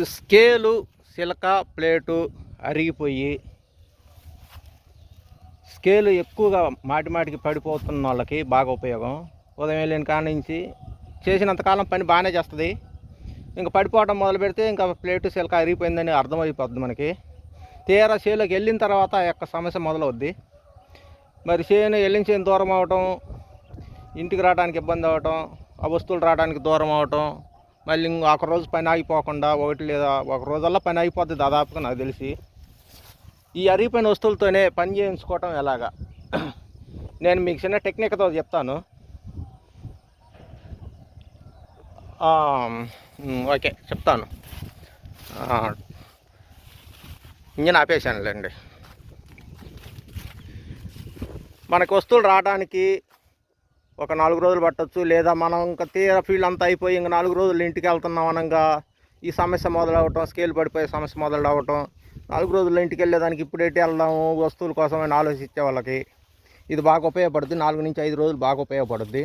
Scale సిలక plate అరిగిపోయి scale ఎక్కువగా మాటి మాటికి పడిపోతున్న వాళ్ళకి బాగా ఉపయోగం. ఉదయం వెళ్ళిన కాడ నుంచి చేసినంతకాలం పని బాగానే చేస్తుంది. ఇంకా పడిపోవడం మొదలు పెడితే ఇంకా ప్లేటు సిలక అరిగిపోయిందని అర్థమైపోద్ది మనకి. తీరా చేలోకి వెళ్ళిన తర్వాత యొక్క సమస్య మొదలవుద్ది. మరి చేను వెళ్ళిన చేను దూరం అవటం ఇంటికి రావడానికి ఇబ్బంది అవటం ఆ వస్తువులు రావడానికి దూరం అవటం మళ్ళీ ఒక రోజు పని ఆగిపోకుండా ఒకటి లేదా ఒక రోజల్లా పని అయిపోద్ది దాదాపుగా నాకు తెలిసి. ఈ అరిగిపోయిన వస్తువులతోనే పని చేయించుకోవటం ఎలాగా? నేను మీకు చిన్న టెక్నిక్తో చెప్తాను. ఓకే చెప్తాను. ఇంజన్ ఆపేశానులేండి. మనకు వస్తువులు రావడానికి ఒక నాలుగు రోజులు పట్టచ్చు. లేదా మనం ఇంకా తీర ఫీల్డ్ అంతా అయిపోయి ఇంకా నాలుగు రోజులు ఇంటికి వెళ్తున్నాం అనగా ఈ సమస్య మొదలవటం స్కేల్ పడిపోయే సమస్య మొదలవటం నాలుగు రోజులు ఇంటికి వెళ్ళేదానికి ఇప్పుడు ఎట్టి వెళ్దాము వస్తువుల కోసమని ఆలోచించే వాళ్ళకి ఇది బాగా ఉపయోగపడుద్ది. నాలుగు నుంచి ఐదు రోజులు బాగా ఉపయోగపడుద్ది.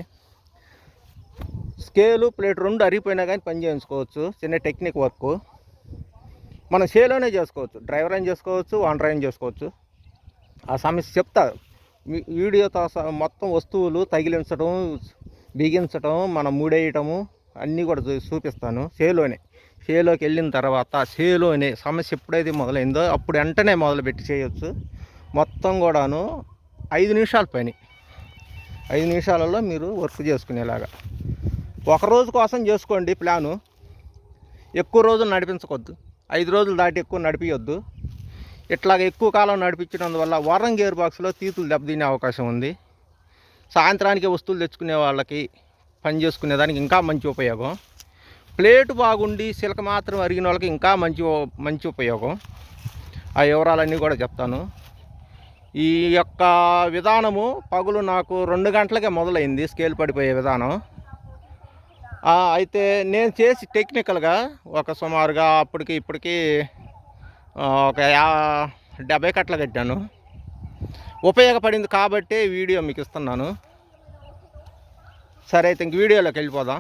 స్కేలు ప్లేట్ రెండు అరిగిపోయినా కానీ పని చేయించుకోవచ్చు. చిన్న టెక్నిక్ వర్క్ మనం సేలోనే చేసుకోవచ్చు. డ్రైవర్ అయిన చేసుకోవచ్చు? ఓనర్ అయిన చేసుకోవచ్చు? ఆ సమస్య చెప్తా వీడియోతో మొత్తం వస్తువులు తగిలించడం బిగించడం మనం మూడేయటము అన్నీ కూడా చూ- చూపిస్తాను. సేలోనే. సేలోకి వెళ్ళిన తర్వాత సేలోనే సమస్య ఎప్పుడైతే మొదలైందో అప్పుడు వెంటనే మొదలుపెట్టి చేయొచ్చు. మొత్తం కూడాను ఐదు నిమిషాల పని. ఐదు నిమిషాలలో మీరు వర్క్ చేసుకునేలాగా. ఒక రోజు కోసం చేసుకోండి ప్లాను. ఎక్కువ రోజులు నడిపించకొద్దు. ఐదు రోజులు దాటి ఎక్కువ నడిపించొద్దు ఇట్లాగ ఎక్కువ కాలం నడిపించడం వల్ల వరం గేర్ బాక్స్లో తీతులు దెబ్బతినే అవకాశం ఉంది. సాయంత్రానికి వస్తువులు తెచ్చుకునే వాళ్ళకి పని చేసుకునేదానికి ఇంకా మంచి ఉపయోగం. ప్లేట్ బాగుండి సిలక మాత్రం అరిగిన వాళ్ళకి ఇంకా మంచి మంచి ఉపయోగం. ఆ వివరాలన్నీ కూడా చెప్తాను. ఈ యొక్క విధానము పగులు నాకు రెండు గంటలకే మొదలైంది స్కేల్ పడిపోయే విధానం. అయితే నేను చేసి టెక్నికల్గా ఒక సుమారుగా అప్పటికి ఇప్పటికీ ఒక యా డెబ్బై కట్టలు కట్టాను. ఉపయోగపడింది కాబట్టి వీడియో మీకు ఇస్తున్నాను. సరే అయితే ఇంక వీడియోలోకి వెళ్ళిపోదాం.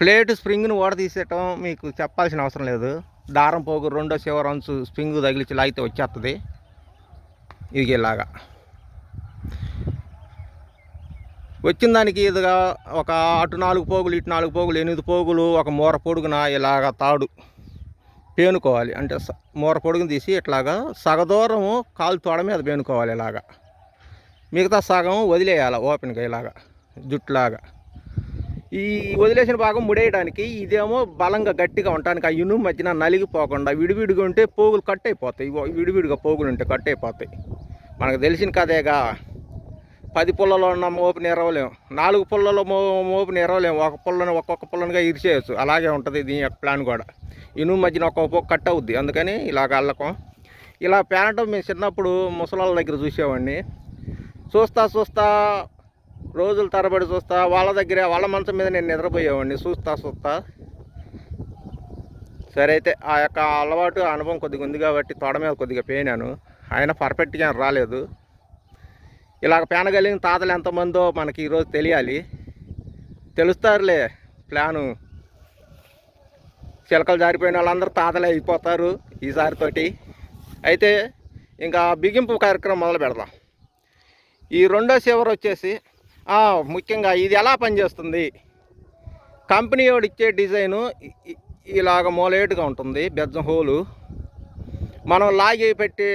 ప్లేట్ స్ప్రింగ్ను ఓడ తీసేయటం మీకు చెప్పాల్సిన అవసరం లేదు. దారం పోగు రెండో చివరంచు స్ప్రింగ్ తగిలించి లాగితే వచ్చేస్తుంది ఇది ఇలాగా. వచ్చిన దానికి ఇదిగా ఒక అటు నాలుగు పోగులు ఇటు నాలుగు పోగులు ఎనిమిది పోగులు ఒక మూర పొడుగున ఇలాగ తాడు పేనుకోవాలి. అంటే స- మూర పొడుగును తీసి ఇట్లాగా సగదూరము కాలు తోడ మీద పేనుకోవాలి ఇలాగా. మిగతా సగం వదిలేయాలి ఓపెన్గా ఇలాగా జుట్టులాగా. ఈ వదిలేసిన భాగం ముడేయడానికి ఇదేమో బలంగా గట్టిగా ఉండడానికి ఆ ఇనుము మధ్యన నలిగిపోకుండా విడివిడిగా ఉంటే పోగులు కట్ అయిపోతాయి. విడివిడిగా పోగులు ఉంటే కట్ అయిపోతాయి. మనకు తెలిసిన కదేగా పది పుల్లలో ఉన్న మోపుని ఎరవలేం. నాలుగు పుల్లలో మో మోపుని ఎరవలేం. ఒక పుల్లని ఒక్కొక్క పుల్లనిగా ఇరిచేయచ్చు అలాగే ఉంటుంది దీని యొక్క ప్లాన్ కూడా. ఇనుము మధ్యన ఒక్కొక్క పోగు కట్ అవుద్ది. అందుకని ఇలాగ అల్లకం. ఇలా పేనటం మేము చిన్నప్పుడు ముసలాళ్ళ దగ్గర చూసేవాడిని. చూస్తా చూస్తా రోజుల తరబడి చూస్తా వాళ్ళ దగ్గర వాళ్ళ మంచం మీద నేను నిద్రపోయేవాడిని. చూస్తా చూస్తా. సరే అయితే ఆ యొక్క అలవాటు అనుభవం కొద్దిగా ఉంది కాబట్టి తొడ మీద కొద్దిగా పోయినాను ఆయన పర్ఫెక్ట్గా రాలేదు. ఇలాగ పేనగలిగిన తాతలు ఎంతమందో మనకి ఈరోజు తెలియాలి. తెలుస్తారులే ప్లాను. చిలకలు జారిపోయిన వాళ్ళందరూ తాతలే అయిపోతారు ఈసారితోటి అయితే ఇంకా బిగింపు కార్యక్రమం మొదలు పెడదాం. ఈ రెండో చివర వచ్చేసి ముఖ్యంగా ఇది ఎలా పనిచేస్తుంది? కంపెనీ వాడు ఇచ్చే డిజైను ఇలాగ మూలేటుగా ఉంటుంది బెజ్జం హోలు. మనం లాగి పెట్టి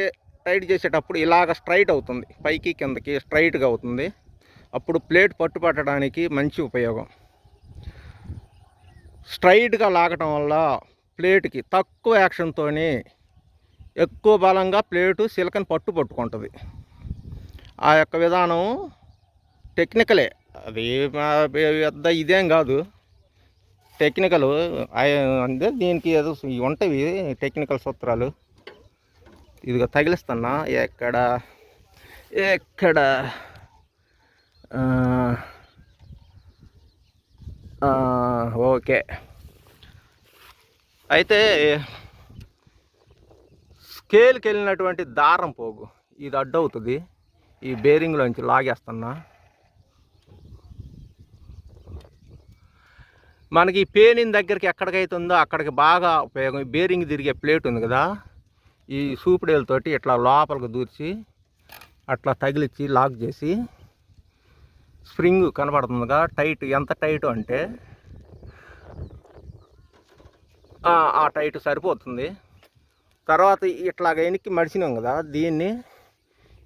టైట్ చేసేటప్పుడు ఇలాగ స్ట్రైట్ అవుతుంది. పైకి కిందకి స్ట్రైట్గా అవుతుంది. అప్పుడు ప్లేట్ పట్టు పట్టడానికి మంచి ఉపయోగం. స్ట్రైట్గా లాగటం వల్ల ప్లేట్కి తక్కువ యాక్షన్తో ఎక్కువ బలంగా ప్లేటు సిలకని పట్టు పట్టుకుంటుంది. ఆ యొక్క విధానం టెక్నికలే. అది పెద్ద ఇదేం కాదు. టెక్నికల్ అంటే దీనికి ఏదో ఉంటాయి టెక్నికల్ సూత్రాలు. ఇదిగో తగిలిస్తున్నా. ఎక్కడ? ఎక్కడ? ఓకే. అయితే స్కేల్కి వెళ్ళినటువంటి దారం పోగు. ఇది అడ్డవుతుంది. ఈ బేరింగ్లోంచి లాగేస్తున్నా. మనకి ఈ దగ్గరికి ఎక్కడికైతే ఉందో అక్కడికి బాగా ఉపయోగం. ఈ బేరింగ్ తిరిగే ప్లేట్ ఉంది కదా. ఈ సూపిడేలతోటి ఇట్లా లోపలికి దూర్చి అట్లా తగిలిచ్చి లాక్ చేసి స్ప్రింగ్ కనబడుతుందిగా టైట్ ఎంత టైట్ అంటే ఆ టైట్ సరిపోతుంది. తర్వాత ఇట్లాగ వెనక్కి మడిచినాం కదా దీన్ని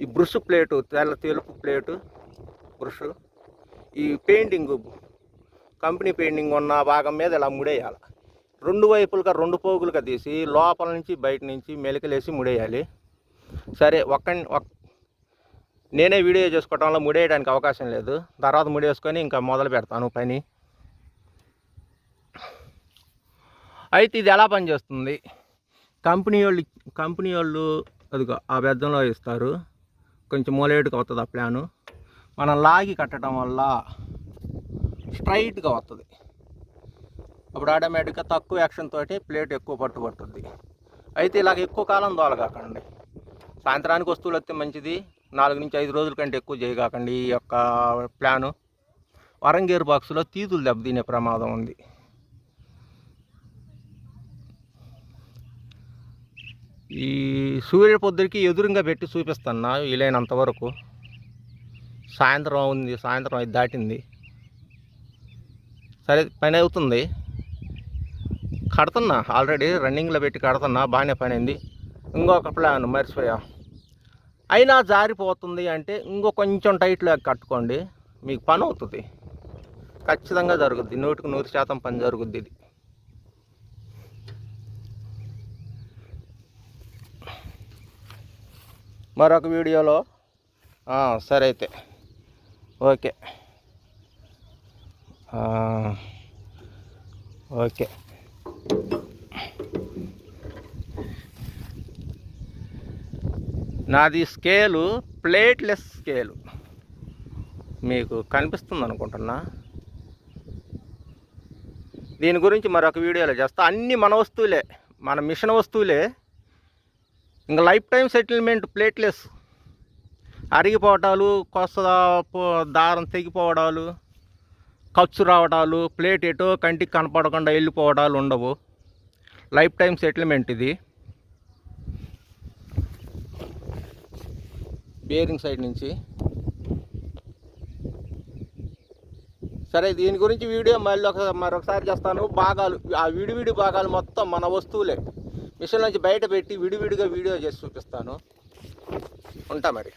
ఈ బ్రుష్ ప్లేటు తెల్ల తెలుపు ప్లేటు బ్రుష్ ఈ పెయింటింగ్ కంపెనీ పెయింటింగ్ ఉన్న భాగం మీద ఇలా ముడేయాలి. రెండు వైపులుగా రెండు పోగులుగా తీసి లోపల నుంచి బయట నుంచి మెలికలేసి ముడేయాలి. సరే ఒక్క నేనే వీడియో చేసుకోవటంలో ముడేయడానికి అవకాశం లేదు. తర్వాత ముడేసుకొని ఇంకా మొదలు పెడతాను పని. అయితే ఇది ఎలా పనిచేస్తుంది? కంపెనీ వాళ్ళు కంపెనీ వాళ్ళు అదిగో ఆ బెద్దంలో ఇస్తారు. కొంచెం మూలేటుగా వస్తుంది ఆ ప్లాను. మనం లాగి కట్టడం వల్ల స్ట్రైట్గా వస్తుంది అప్పుడు ఆటోమేటిక్గా తక్కువ యాక్షన్ తోటి ప్లేట్ ఎక్కువ పట్టుబడుతుంది. అయితే ఇలాగ ఎక్కువ కాలం దోలగాకండి సాయంత్రానికి వస్తువులు వస్తే మంచిది. నాలుగు నుంచి ఐదు రోజుల కంటే ఎక్కువ చేయగాకండి ఈ యొక్క ప్లాను. వరంగేరు బాక్స్లో తీతులు దెబ్బతినే ప్రమాదం ఉంది. ఈ సూర్య పొద్దురికి ఎదురుగా పెట్టి చూపిస్తున్నా వీలైనంత వరకు. సాయంత్రం ఉంది సాయంత్రం అది దాటింది. సరే పని అవుతుంది. కడుతున్నా. ఆల్రెడీ రన్నింగ్లో పెట్టి కడుతున్నా. బాగానే పనింది ఇంకొక ప్లాన్ మర్చిపోయా. అయినా జారిపోతుంది అంటే ఇంకో కొంచెం టైట్లో కట్టుకోండి. మీకు పని అవుతుంది. ఖచ్చితంగా జరుగుద్ది. నూటికి నూరు శాతం పని జరుగుద్ది ఇది. మరొక వీడియోలో సరే అయితే. ఓకే. ఓకే. నాది స్కేలు ప్లేట్లెస్ స్కేలు. మీకు కనిపిస్తుంది అనుకుంటున్నా దీని గురించి మరొక వీడియోలో చేస్తా. అన్ని మన వస్తువులే మన మిషన్ వస్తువులే. ఇంకా లైఫ్ టైం సెటిల్మెంట్ ప్లేట్లెస్. అరిగిపోవటాలు కొత్త దారం తెగిపోవడాలు. ఖర్చు రావడాలు ప్లేట్ ఎటో కంటికి కనపడకుండా వెళ్ళిపోవడాలు ఉండవు. లైఫ్ టైం సెటిల్మెంట్ ఇది. బేరింగ్ సైడ్ నుంచి. సరే దీని గురించి వీడియో మళ్ళీ ఒక మరొకసారి చేస్తాను. భాగాలు ఆ విడివిడి భాగాలు మొత్తం మన వస్తువులే. మిషన్ నుంచి బయట పెట్టి విడివిడిగా వీడియో చేసి చూపిస్తాను. ఉంటా మరి.